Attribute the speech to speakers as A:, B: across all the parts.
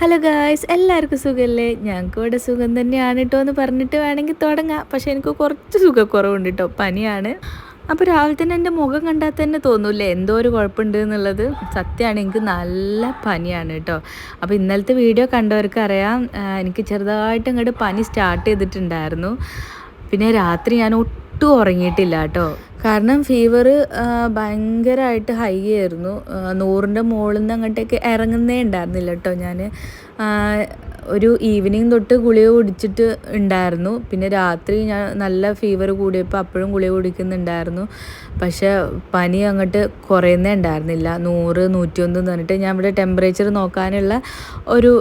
A: Hello guys എല്ലാവർക്കും സുഖമല്ലേ ഞങ്ങൾക്ക് ഇവിടെ സുഖം തന്നെയാണ് കേട്ടോ എന്ന് പറഞ്ഞിട്ട് വേണമെങ്കിൽ തുടങ്ങാം. പക്ഷേ എനിക്ക് കുറച്ച് സുഖക്കുറവുണ്ട് കേട്ടോ പനിയാണ്. അപ്പോൾ രാവിലെ തന്നെ എന്റെ മുഖം കണ്ടാൽ തന്നെ തോന്നൂല്ലേ? എന്തോ ഒരു കുഴപ്പമുണ്ട് എന്നുള്ളത്. സത്യമാണ് എനിക്ക് നല്ല പനിയാണ് കേട്ടോ അപ്പോൾ ഇന്നലത്തെ വീഡിയോ കണ്ടവർക്ക് അറിയാം. എനിക്ക് ചെറുതായിട്ട് ഇങ്ങോട്ട് പനി സ്റ്റാർട്ട് ചെയ്തിട്ടുണ്ടായിരുന്നു. പിന്നെ രാത്രി ഞാൻ ഉറങ്ങിയിട്ടില്ല കേട്ടോ. കാരണം ഫീവർ ഭയങ്കരമായിട്ട് ഹൈ ആയിരുന്നു. നൂറിന്റെ മുകളിൽ നിന്ന് അങ്ങോട്ടേക്ക് ഇറങ്ങുന്നേ ഉണ്ടായിരുന്നില്ല കേട്ടോ ഞാൻ ഒരു ഈവനിങ് തൊട്ട് ഗുളിക കുടിച്ചിട്ട് ഉണ്ടായിരുന്നു. പിന്നെ രാത്രി ഞാൻ നല്ല ഫീവർ കൂടിയപ്പോൾ അപ്പോഴും ഗുളിക കുടിക്കുന്നുണ്ടായിരുന്നു. പക്ഷേ പനി അങ്ങോട്ട് കുറയുന്നേ ഉണ്ടായിരുന്നില്ല. നൂറ് നൂറ്റിയൊന്ന് എന്ന് പറഞ്ഞിട്ട് ഞാൻ ഇവിടെ ടെമ്പറേച്ചർ നോക്കാനുള്ള ഒരു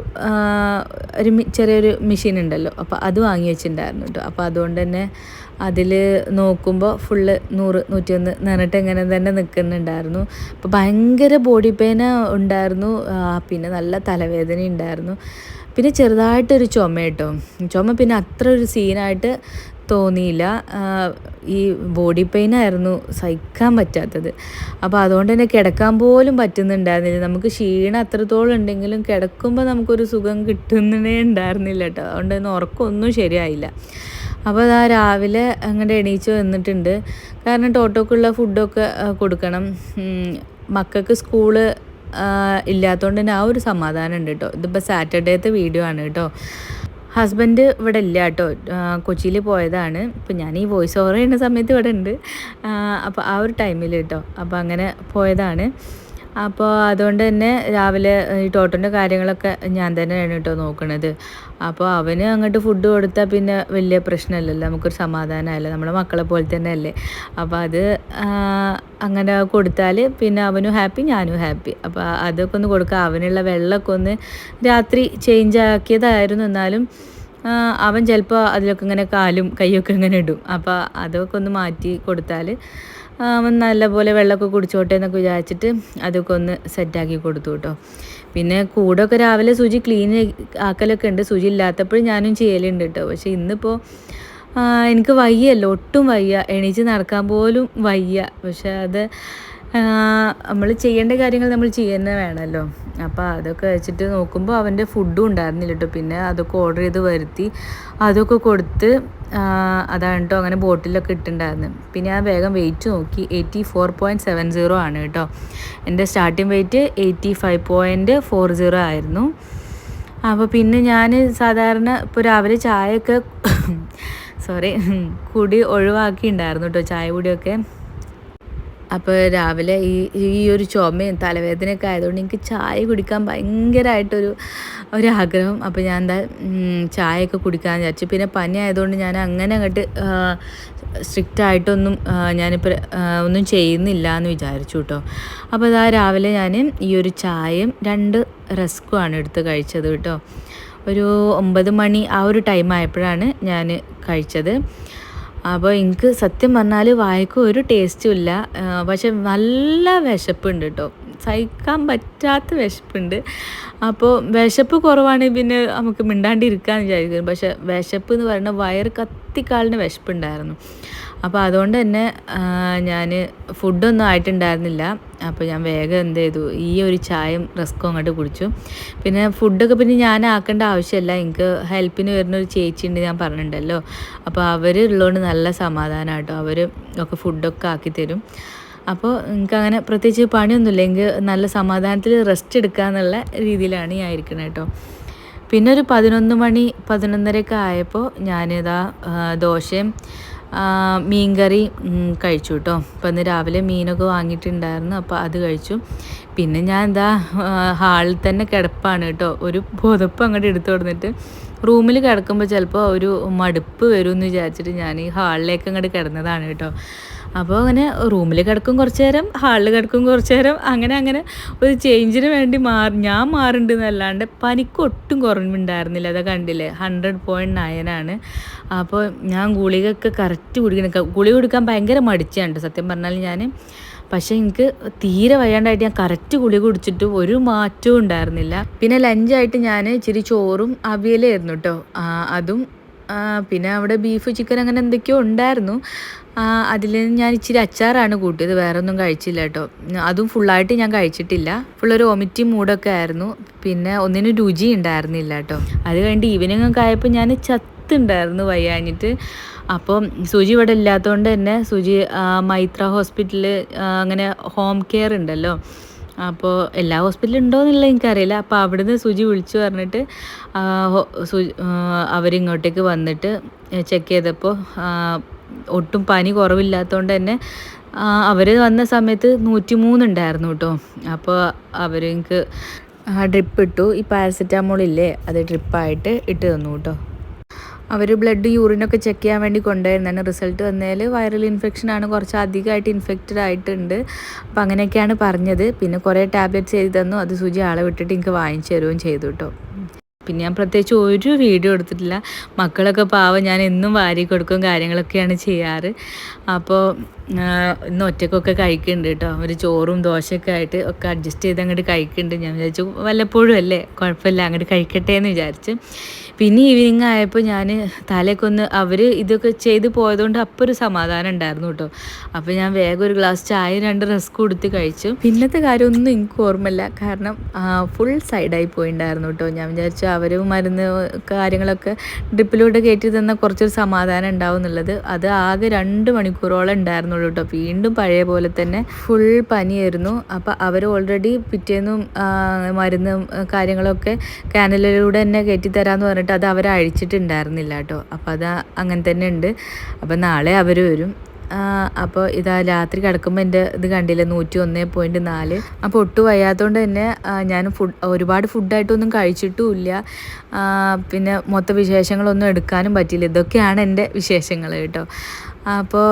A: ഒരു ചെറിയൊരു മെഷീൻ ഉണ്ടല്ലോ. അപ്പോൾ അത് വാങ്ങി വെച്ചിട്ടുണ്ടായിരുന്നു കേട്ടോ. അപ്പോൾ അതുകൊണ്ട് തന്നെ അതിൽ നോക്കുമ്പോൾ ഫുള്ള് നൂറ് നൂറ്റിയൊന്ന് നിന്നിട്ട് ഇങ്ങനെ തന്നെ നിൽക്കുന്നുണ്ടായിരുന്നു അപ്പോൾ ഭയങ്കര ബോഡി പെയിൻ ഉണ്ടായിരുന്നു. പിന്നെ നല്ല തലവേദന ഉണ്ടായിരുന്നു. പിന്നെ ചെറുതായിട്ടൊരു ചുമ കേട്ടോ. ചുമ പിന്നെ അത്ര ഒരു സീനായിട്ട് തോന്നിയില്ല. ഈ ബോഡി പെയിൻ ആയിരുന്നു സഹിക്കാൻ പറ്റാത്തത്. അപ്പോൾ അതുകൊണ്ട് തന്നെ കിടക്കാൻ പോലും പറ്റുന്നുണ്ടായിരുന്നില്ല. നമുക്ക് ക്ഷീണം അത്രത്തോളം ഉണ്ടെങ്കിലും കിടക്കുമ്പോൾ നമുക്കൊരു സുഖം കിട്ടുന്നതേ ഉണ്ടായിരുന്നില്ല കേട്ടോ. അതുകൊണ്ട് തന്നെ ഉറക്കമൊന്നും ശരിയായില്ല. അപ്പോൾ അതാ രാവിലെ അങ്ങോട്ട് എണീച്ച് വന്നിട്ടുണ്ട്. കാരണം ടോട്ടോക്കുള്ള ഫുഡൊക്കെ കൊടുക്കണം. മക്കൾക്ക് സ്കൂൾ ഇല്ലാത്തതുകൊണ്ട് തന്നെ ആ ഒരു സമാധാനം ഉണ്ട് കേട്ടോ ഇതിപ്പോൾ സാറ്റർഡേത്തെ വീഡിയോ ആണ് കേട്ടോ ഹസ്ബൻഡ് ഇവിടെ ഇല്ല കേട്ടോ കൊച്ചിയിൽ പോയതാണ്. ഇപ്പം ഞാൻ ഈ വോയിസ് ഓവർ ചെയ്യുന്ന സമയത്ത് ഇവിടെ ഉണ്ട് അപ്പോൾ ആ ഒരു ടൈമിൽ കേട്ടോ അപ്പോൾ അങ്ങനെ പോയതാണ്. അപ്പോൾ അതുകൊണ്ട് തന്നെ രാവിലെ ഈ ടോട്ടന്റെ കാര്യങ്ങളൊക്കെ ഞാൻ തന്നെയാണ് കേട്ടോ നോക്കണത്. അപ്പോൾ അവന് അങ്ങോട്ട് ഫുഡ് കൊടുത്താൽ പിന്നെ വലിയ പ്രശ്നമില്ലല്ലോ നമുക്കൊരു സമാധാനമല്ല നമ്മുടെ മക്കളെ പോലെ തന്നെ അല്ലേ അപ്പോൾ അത് അങ്ങനെ കൊടുത്താൽ പിന്നെ അവനും ഹാപ്പി ഞാനും ഹാപ്പി അപ്പോൾ അതൊക്കെ ഒന്ന് കൊടുക്കുക അവനുള്ള വെള്ളമൊക്കെ ഒന്ന് രാത്രി ചേഞ്ച് ആക്കിയതായിരുന്നു. എന്നാലും അവൻ ചിലപ്പോൾ അതിലൊക്കെ ഇങ്ങനെ കാലും കൈയൊക്കെ ഇങ്ങനെ ഇടും. അപ്പോൾ അതൊക്കെ ഒന്ന് മാറ്റി കൊടുത്താൽ നല്ലപോലെ വെള്ളമൊക്കെ കുടിച്ചോട്ടെ എന്നൊക്കെ വിചാരിച്ചിട്ട് അതൊക്കെ ഒന്ന് സെറ്റാക്കി കൊടുത്തു കേട്ടോ. പിന്നെ കൂടൊക്കെ രാവിലെ സുചി ക്ലീൻ ആക്കലൊക്കെ ഉണ്ട്. സുചി ഇല്ലാത്തപ്പോഴും ഞാനും ചെയ്യലുണ്ട് കേട്ടോ. പക്ഷേ ഇന്നിപ്പോൾ എനിക്ക് വയ്യല്ലോ ഒട്ടും വയ്യ. എണീച്ച് നടക്കാൻ പോലും വയ്യ. പക്ഷെ അത് നമ്മൾ ചെയ്യേണ്ട കാര്യങ്ങൾ നമ്മൾ ചെയ്യുന്നത് വേണമല്ലോ അപ്പോൾ അതൊക്കെ വെച്ചിട്ട് നോക്കുമ്പോൾ അവന്റെ ഫുഡും ഉണ്ടായിരുന്നില്ല കേട്ടോ പിന്നെ അതൊക്കെ ഓർഡർ ചെയ്ത് വരുത്തി അതൊക്കെ കൊടുത്ത് അതാണ് കേട്ടോ അങ്ങനെ ബോട്ടിലൊക്കെ ഇട്ടുണ്ടായിരുന്നു. പിന്നെ ഞാൻ വേഗം വെയിറ്റ് നോക്കി. Eighty four point seven zero ആണ് കേട്ടോ എന്റെ starting weight eighty five point four zero ആയിരുന്നു. അപ്പോൾ പിന്നെ ഞാൻ സാധാരണ ഇപ്പോൾ രാവിലെ ചായയൊക്കെ സോറി കുടി ഒഴിവാക്കിയിട്ടുണ്ടായിരുന്നു കേട്ടോ ചായ കുടിയൊക്കെ അപ്പോൾ രാവിലെ ഈ ഈ ഒരു ചുമയും തലവേദനയൊക്കെ ആയതുകൊണ്ട് എനിക്ക് ചായ കുടിക്കാൻ ഭയങ്കരമായിട്ടൊരു ഒരു ആഗ്രഹം അപ്പോൾ ഞാൻ എന്താ ചായയൊക്കെ കുടിക്കാമെന്ന് വിചാരിച്ചു. പിന്നെ പനി ആയതുകൊണ്ട് ഞാൻ അങ്ങനെ അങ്ങോട്ട് സ്ട്രിക്റ്റ് ആയിട്ടൊന്നും ഞാനിപ്പോൾ ഒന്നും ചെയ്യുന്നില്ല എന്ന് വിചാരിച്ചു കേട്ടോ അപ്പോൾ അതാ രാവിലെ ഞാൻ ഈ ഒരു ചായയും രണ്ട് റസ്ക്കുമാണ് എടുത്ത് കഴിച്ചത് കേട്ടോ ഒരു ഒമ്പത് മണി ആ ഒരു ടൈം ആയപ്പോഴാണ് ഞാൻ കഴിച്ചത്. അപ്പോൾ എനിക്ക് സത്യം പറഞ്ഞാൽ വായക്കും ഒരു ടേസ്റ്റും ഇല്ല. പക്ഷെ നല്ല വിശപ്പുണ്ട് കേട്ടോ സഹിക്കാൻ പറ്റാത്ത വിശപ്പുണ്ട്. അപ്പോൾ വിശപ്പ് കുറവാണെങ്കിൽ പിന്നെ നമുക്ക് മിണ്ടാണ്ടിരിക്കാന്ന് വിചാരിക്കും പക്ഷെ വിശപ്പ് എന്ന് പറയുന്ന വയറ് കത്തിക്കാളിന് വിശപ്പുണ്ടായിരുന്നു. അപ്പോൾ അതുകൊണ്ട് തന്നെ ഞാൻ ഫുഡൊന്നും ആയിട്ടുണ്ടായിരുന്നില്ല. അപ്പോൾ ഞാൻ വേഗം എന്ത് ചെയ്തു ഈ ഒരു ചായയും റസ്ക്കും അങ്ങോട്ട് കുടിച്ചു. പിന്നെ ഫുഡൊക്കെ പിന്നെ ഞാൻ ആക്കേണ്ട ആവശ്യമില്ല. എനിക്ക് ഹെൽപ്പിന് വരുന്ന ഒരു ചേച്ചി ഉണ്ട് ഞാൻ പറഞ്ഞിട്ടുണ്ടല്ലോ. അപ്പോൾ അവർ ഉള്ളതുകൊണ്ട് നല്ല സമാധാനം കേട്ടോ അവർ ഒക്കെ ഫുഡൊക്കെ ആക്കി തരും. അപ്പോൾ എനിക്ക് അങ്ങനെ പ്രത്യേകിച്ച് പണിയൊന്നുമില്ല. എനിക്ക് നല്ല സമാധാനത്തിൽ റെസ്റ്റ് എടുക്കുക എന്നുള്ള രീതിയിലാണ് ഞാൻ ഇരിക്കുന്നത് കേട്ടോ. പിന്നെ ഒരു പതിനൊന്ന് മണി പതിനൊന്നരയൊക്കെ ആയപ്പോൾ ഞാനിതാ ദോശയും മീൻകറി കഴിച്ചു കേട്ടോ അപ്പോൾ ഇന്ന് രാവിലെ മീനൊക്കെ വാങ്ങിയിട്ടുണ്ടായിരുന്നു അപ്പോൾ അത് കഴിച്ചു. പിന്നെ ഞാൻ എന്താ ഹാളിൽ തന്നെ കിടപ്പാണ് കേട്ടോ ഒരു പുതപ്പ് അങ്ങോട്ട് എടുത്തു കൊടുത്തിട്ട് റൂമിൽ കിടക്കുമ്പോൾ ചിലപ്പോൾ ഒരു മടുപ്പ് വരും എന്ന് വിചാരിച്ചിട്ട് ഞാൻ ഈ ഹാളിലേക്ക് അങ്ങോട്ട് കിടന്നതാണ് കേട്ടോ അപ്പോൾ അങ്ങനെ റൂമിൽ കിടക്കും കുറച്ച് നേരം ഹാളിൽ കിടക്കും കുറച്ച് നേരം അങ്ങനെ അങ്ങനെ ഒരു ചേഞ്ചിന് വേണ്ടി മാറി ഞാൻ മാറുന്നുണ്ട് പനിക്കൊട്ടും കുറവുണ്ടായിരുന്നില്ല. അതൊക്കെ കണ്ടില്ലേ? ഹൺഡ്രഡ് പോയിന്റ് നയനാണ് അപ്പോൾ ഞാൻ ഗുളികയൊക്കെ കറക്റ്റ് കുടിക്കണം ഗുളിക കൊടുക്കാൻ ഭയങ്കര മടിച്ചാണ് സത്യം പറഞ്ഞാൽ ഞാൻ പക്ഷേ എനിക്ക് തീരെ വയ്യാണ്ടായിട്ട് ഞാൻ കറക്റ്റ് ഗുളിക കുടിച്ചിട്ട് ഒരു മാറ്റവും ഉണ്ടായിരുന്നില്ല. പിന്നെ ലഞ്ചായിട്ട് ഞാൻ ഇച്ചിരി ചോറും അവിയലായിരുന്നു കേട്ടോ അതും പിന്നെ അവിടെ ബീഫ് ചിക്കൻ അങ്ങനെ എന്തൊക്കെയോ ഉണ്ടായിരുന്നു. അതിൽ ഞാൻ ഇച്ചിരി അച്ചാറാണ് കൂട്ടിയത്. വേറെ ഒന്നും കഴിച്ചില്ല കേട്ടോ. അതും ഫുള്ളായിട്ട് ഞാൻ കഴിച്ചിട്ടില്ല. ഫുള്ളൊരു ഒമിറ്റി മൂഡൊക്കെ ആയിരുന്നു. പിന്നെ ഒന്നിനും രുചി ഉണ്ടായിരുന്നില്ല കേട്ടോ. അത് കഴിഞ്ഞിട്ട് ഈവനിങ് ഒക്കെ ആയപ്പോൾ ഞാൻ ചത്തുണ്ടായിരുന്നു വയ്യാഞ്ഞിട്ട്. അപ്പം സുജി ഇവിടെ ഇല്ലാത്തതുകൊണ്ട് തന്നെ സുജി മൈത്ര ഹോസ്പിറ്റലിൽ അങ്ങനെ ഹോം കെയർ ഉണ്ടല്ലോ. അപ്പോൾ എല്ലാ ഹോസ്പിറ്റലും ഉണ്ടോ എന്നുള്ളത് എനിക്കറിയില്ല. അപ്പോൾ അവിടുന്ന് സുജി വിളിച്ചു പറഞ്ഞിട്ട് അവരിങ്ങോട്ടേക്ക് വന്നിട്ട് ചെക്ക് ചെയ്തപ്പോൾ ഒട്ടും പനി കുറവില്ലാത്തതുകൊണ്ട് തന്നെ അവർ വന്ന സമയത്ത് നൂറ്റി മൂന്നുണ്ടായിരുന്നു കേട്ടോ അപ്പോൾ അവർ എനിക്ക് ഡ്രിപ്പ് ഇട്ടു. ഈ പാരസെറ്റാമോൾ ഇല്ലേ അത് ഡ്രിപ്പായിട്ട് ഇട്ട് തന്നു കേട്ടോ അവർ ബ്ലഡ് യൂറിനൊക്കെ ചെക്ക് ചെയ്യാൻ വേണ്ടി കൊണ്ടുവരുന്നതാണ്. റിസൾട്ട് വന്നതിൽ വൈറൽ ഇൻഫെക്ഷൻ ആണ് കുറച്ച് അധികമായിട്ട് ഇൻഫെക്റ്റഡ് ആയിട്ടുണ്ട്. അപ്പോൾ അങ്ങനെയൊക്കെയാണ് പറഞ്ഞത്. പിന്നെ കുറേ ടാബ്ലറ്റ്സ് എഴുതി തന്നു. അത് സുജി ആളെ വിട്ടിട്ട് എനിക്ക് വാങ്ങിച്ചു തരുകയും ചെയ്തു കേട്ടോ പിന്നെ ഞാൻ പ്രത്യേകിച്ച് ഒരു വീഡിയോ എടുത്തിട്ടില്ല. മക്കളൊക്കെ പാവം ഞാൻ എന്നും വാരി കൊടുക്കും കാര്യങ്ങളൊക്കെയാണ് ചെയ്യാറ്. അപ്പോൾ ഇന്ന് ഒറ്റക്കൊക്കെ കഴിക്കുന്നുണ്ട് കേട്ടോ ഒരു ചോറും ദോശയൊക്കെ ആയിട്ട് ഒക്കെ അഡ്ജസ്റ്റ് ചെയ്ത് അങ്ങോട്ട് കഴിക്കുന്നുണ്ട് ഞാൻ വിചാരിച്ചു വല്ലപ്പോഴും അല്ലേ കുഴപ്പമില്ല അങ്ങോട്ട് കഴിക്കട്ടെ എന്ന് വിചാരിച്ച്. പിന്നെ ഈവനിങ് ആയപ്പോൾ ഞാൻ തലയൊക്കെ ഒന്ന് അവർ ഇതൊക്കെ ചെയ്ത് പോയതുകൊണ്ട് അപ്പോൾ ഒരു സമാധാനം ഉണ്ടായിരുന്നു കേട്ടോ അപ്പോൾ ഞാൻ വേഗം ഒരു ഗ്ലാസ് ചായ രണ്ട് റസ്ക് കൊടുത്ത് കഴിച്ചു. പിന്നത്തെ കാര്യമൊന്നും എനിക്ക് ഓർമ്മയില്ല. കാരണം ഫുൾ സൈഡായി പോയിണ്ടായിരുന്നു കേട്ടോ ഞാൻ വിചാരിച്ചു അവർ മരുന്ന് കാര്യങ്ങളൊക്കെ ഡ്രിപ്പിലൂടെ കയറ്റി തന്ന കുറച്ചൊരു സമാധാനം ഉണ്ടാവും എന്നുള്ളത്. അത് ആകെ രണ്ട് മണിക്കൂറോളം ഉണ്ടായിരുന്നുള്ളൂ കേട്ടോ വീണ്ടും പഴയ പോലെ തന്നെ ഫുൾ പനിയായിരുന്നു. അപ്പോൾ അവർ ഓൾറെഡി പിറ്റേന്നും മരുന്നും കാര്യങ്ങളൊക്കെ കാനലിലൂടെ തന്നെ കയറ്റി തരാമെന്ന് പറഞ്ഞിട്ട് അത് അവർ അഴിച്ചിട്ടുണ്ടായിരുന്നില്ല കേട്ടോ അപ്പോൾ അത് അങ്ങനെ തന്നെ ഉണ്ട്. അപ്പോൾ നാളെ അവർ വരും. അപ്പോൾ ഇതാ രാത്രി കിടക്കുമ്പോൾ എന്റെ ഇത് കണ്ടില്ല നൂറ്റി ഒന്ന് പോയിന്റ് നാല്. അപ്പോൾ ഒട്ടും വയ്യാത്തതുകൊണ്ട് തന്നെ ഞാൻ ഫുഡ് ഒരുപാട് ഫുഡായിട്ടൊന്നും കഴിച്ചിട്ടുമില്ല. പിന്നെ മൊത്ത വിശേഷങ്ങളൊന്നും എടുക്കാനും പറ്റില്ല ഇതൊക്കെയാണ് എന്റെ വിശേഷങ്ങൾ കേട്ടോ. അപ്പോൾ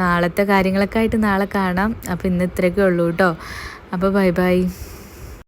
A: നാളത്തെ കാര്യങ്ങളൊക്കെ ആയിട്ട് നാളെ കാണാം. അപ്പോൾ ഇന്ന് ഇത്രയൊക്കെ ഉള്ളൂ കേട്ടോ. അപ്പോൾ ബൈ ബൈ